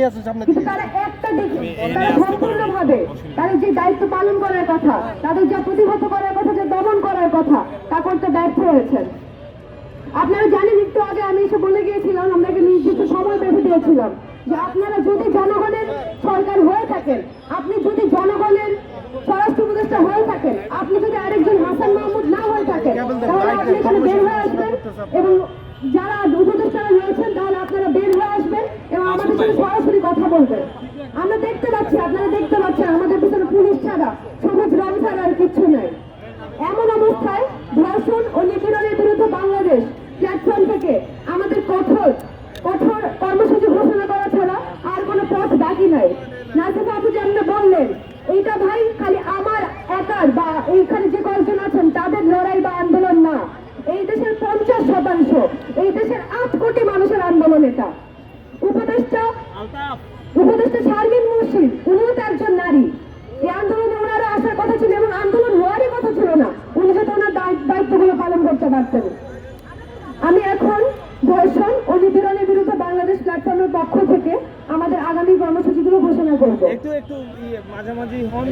নিয়ে আসেন সামনে তারা একটা দিকে তারা সম্পূর্ণভাবে তাদের যে দায়িত্ব পালন করার কথা তাদের যা প্রতিহত করার কথা যে দমন করার কথা তা করতে ব্যর্থ হয়েছেন। আপনারা জানেন একটু আগে আমি এসে বলে গিয়েছিলাম আপনাকে নির্দিষ্ট সময় বেঁধে দিয়েছিলাম যে আপনারা যদি জনগণের সরকার হয়ে থাকেন আপনি যদি জনগণের স্বরাষ্ট্র উপদেষ্টা হয়ে থাকেন আপনি যদি আরেকজন হাসান মাহমুদ না সরাসরি কথা বলবেন। আমরা দেখতে পাচ্ছি, আপনারা দেখতে পাচ্ছেন, আমাদের পিছনে পুলিশ ছাড়া সবুজ রং ছাড়া আর কিচ্ছু নেই। এমন অবস্থায় ধর্ষণ ও নিপীড়নের বিরুদ্ধে বাংলাদেশ প্ল্যাটফর্ম থেকে আমাদের কঠোর কঠোর কর্মসূচি ঘোষণা করা ছাড়া আর কোনো পথ বাকি নাই। নাসিফা আপু যেমন বললেন, এইটা ভাই খালি আমার একার বা এইখানে যে কয়েকজন আছেন, তাদের লড়াই বা আন্দোলন না। এই দেশের পঞ্চাশ শতাংশ, এই দেশের আট কোটি মানুষের আন্দোলন এটা। উপদেষ্টা শারমিন মুর্শিদ, উনিও তো একজন নারী। এই আন্দোলনে ওনারও আসার কথা ছিল এবং আন্দোলন হওয়ারই কথা ছিল না। উনি যাতে ওনার দায়িত্বগুলো পালন করতে পারতেন। আমি এখন ধর্ষণ ও নিপীড়নের বিরুদ্ধে বাংলাদেশ প্ল্যাটফর্মের পক্ষ থেকে আমাদের আগামী কর্মসূচিগুলো ঘোষণা করব। একটু একটু ইয়ে মাঝামাঝি হন